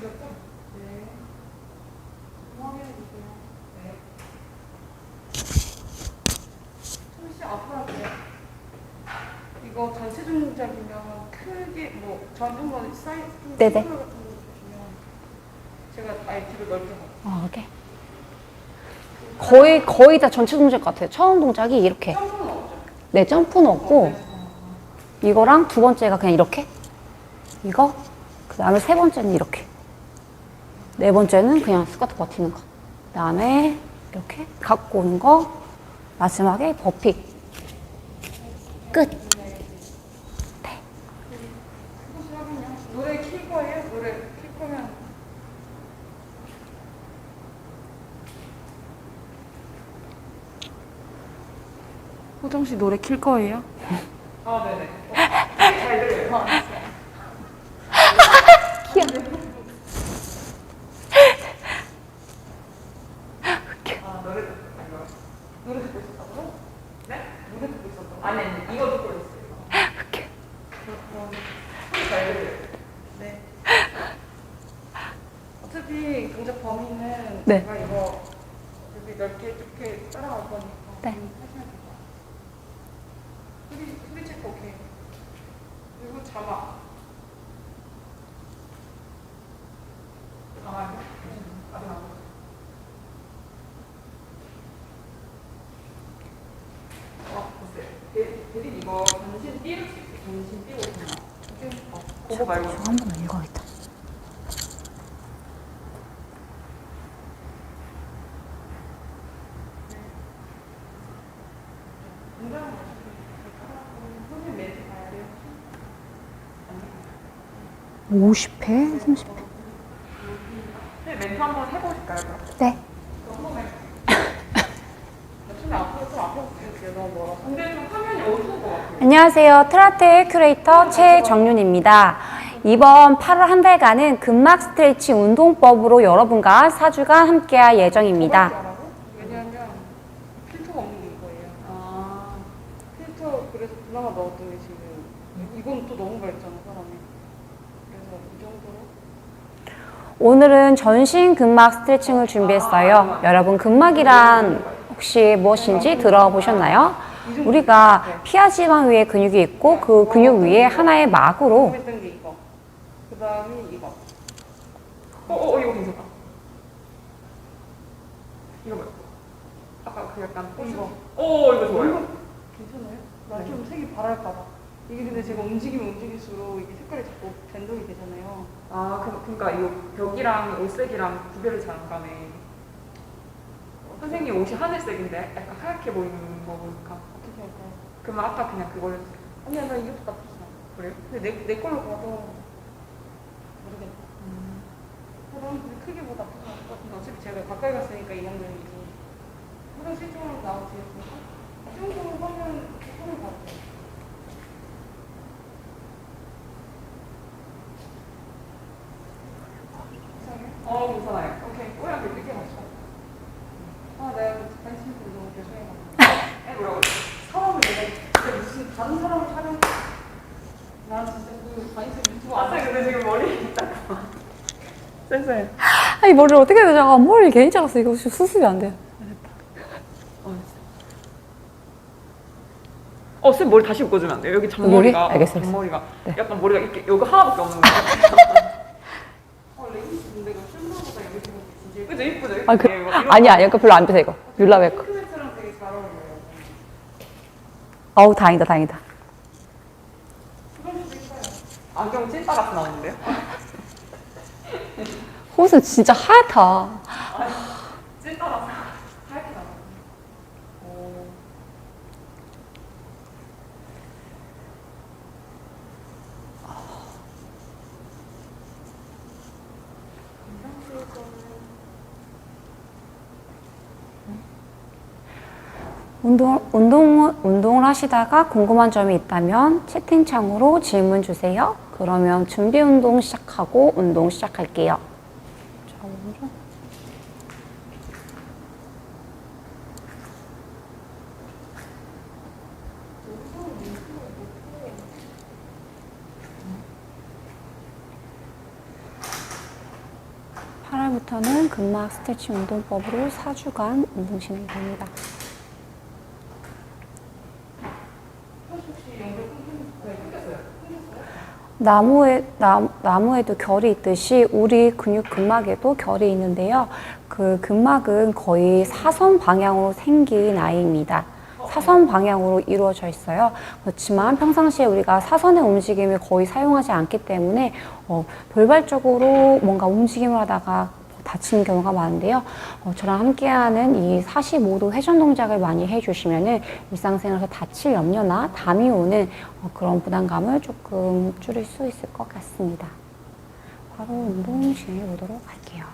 네. 확인해 주세요. 네. 잠시 앞으로 할게요. 이거 전체 동작이면 크게 뭐 사이즈 네네. 같은 거 주시면 제가 아예 뒤로 넓게. 아, 오케이. 거의, 거의 다 전체 동작 같아요. 처음 동작이 이렇게. 점프는 없죠? 네, 점프는 없고, 이거랑 두 번째가 그냥 이렇게. 이거. 그 다음에 세 번째는 이렇게. 네 번째는 그냥 스쿼트 버티는 거. 그 다음에 이렇게 갖고 오는 거. 마지막에 버피. 끝. 하긴요. 노래 킬 거예요? 노래 킬 거면 호정 씨 노래 킬 거예요? 아 네네. 잘 들려요. 아 노래 듣고 이거 노래 듣고 있었다고요? 네? 노래 듣고 있었다고? 아니 아니 이거 듣고 있어요. 이렇게. 잘 들려요. 네. 어차피 동작 범위는 네. 제가 이거 여기 넓게 이렇게 따라갈 거니까 네. 음, 하시면 될것 같아요. 소리 소리 체크 오케이. 그리고 자막. 아직 안 보여요. 어, 보세요. 대- 대리 이거 전신 띄울 수 있어요. 전신 띄고 그냥. 어, 그거 말고. 한 번만 읽어야겠다. 운동을 선생님 멘트 봐야 돼요. 50회? 30회? 네, 멘트 한번 해보실까요? 네. 처음에 앞으로 좀 앞에 볼게요. 너무 멀어. 근데 좀 화면이 어두운 것 같아요. 안녕하세요. 트라테 큐레이터 최정윤입니다. 이번 8월 한 달간은 근막 스트레칭 운동법으로 여러분과 4주간 함께할 예정입니다. 왜냐하면 필터가 없는 게 이거예요. 아. 필터 그래서 그나마 넣었더니 지금 이건 또 너무 밝잖아. 그래서 이 정도로. 오늘은 전신 근막 스트레칭을 준비했어요. 여러분 근막이란 혹시 무엇인지 들어보셨나요? 우리가 피하 지방 위에 근육이 있고 그 근육 위에 하나의 막으로 했던 게 이거. 그 다음이 이거. 어, 어, 이거 괜찮다. 이거 뭐야? 아까 그 약간 이거. 어, 이거 좋아요. 괜찮아요? 나 좀 색이 바랄까봐. 이게 근데 제가 움직이면 움직일수록 이게 색깔이 자꾸 변동이 되잖아요. 아, 그, 그러니까 이거 벽이랑 옷색이랑 구별을 잘 안 가네. 선생님 옷이 하늘색인데 약간 하얗게 보이는 거 보니까. 할까요? 그러면 아까 그냥 그걸. 아니야, 나 이것도 나쁘지 않아. 그래요? 근데 내, 내 걸로 봐도 모르겠다. 그럼 크게 뭐 나쁘지 않을 것 같은데 어차피 제가 가까이 갔으니까 이 정도이지. 화장실 쪽으로 나오지. 이 정도 하면 봐도 돼. 이상해요? 어, 괜찮아요. 오케이, 꼬양 몇 개 맞춰. 아, 내가 관심 을 너무 죄송해가지고. 에, 뭐라고? 사람을 내가 진짜 무슨 다른 사람 촬영 나 진짜 그 과이스 유튜브 아싸 근데 지금 머리 잠깐만 쌤쌤 아이 머리를 어떻게 해야 되지? 아, 머리 괜히 잘랐어. 이거 혹시 수습이 안 돼요. 어, 어, 쌤 머리 다시 묶어주면 안 돼요? 여기 잔머리가 머리? 알겠어요, 알겠어요. 잔머리가 네. 약간 머리가 이렇게 여기 하나밖에 없는 거예요. 어, 레깅스 근데 이거 쉴드보다 여기 되게 길게. 그죠? 이쁘죠? 아, 그, 이거 이런 아니야. 약간 별로 안 빼서 이거. 뮬라 메이크. 어우 다행이다 다행이다. 안경 찐따 같이 나오는데요? 호수 진짜 하얗다 찐따라서. 하얗게 나와. 오. 운동, 운동, 운동을 하시다가 궁금한 점이 있다면 채팅창으로 질문 주세요. 그러면 준비 운동 시작하고 운동 시작할게요. 다음부터는 근막 스트레칭 운동법으로 4주간 운동 진행이 됩니다. 나무에, 나, 나무에도 결이 있듯이 우리 근육 근막에도 결이 있는데요. 그 근막은 거의 사선 방향으로 생긴 아이입니다. 사선 방향으로 이루어져 있어요. 그렇지만 평상시에 우리가 사선의 움직임을 거의 사용하지 않기 때문에 어, 돌발적으로 뭔가 움직임을 하다가 다치는 경우가 많은데요. 어, 저랑 함께하는 이 45도 회전 동작을 많이 해주시면은 일상생활에서 다칠 염려나 담이 오는 어, 그런 부담감을 조금 줄일 수 있을 것 같습니다. 바로 운동 진행해 보도록 할게요.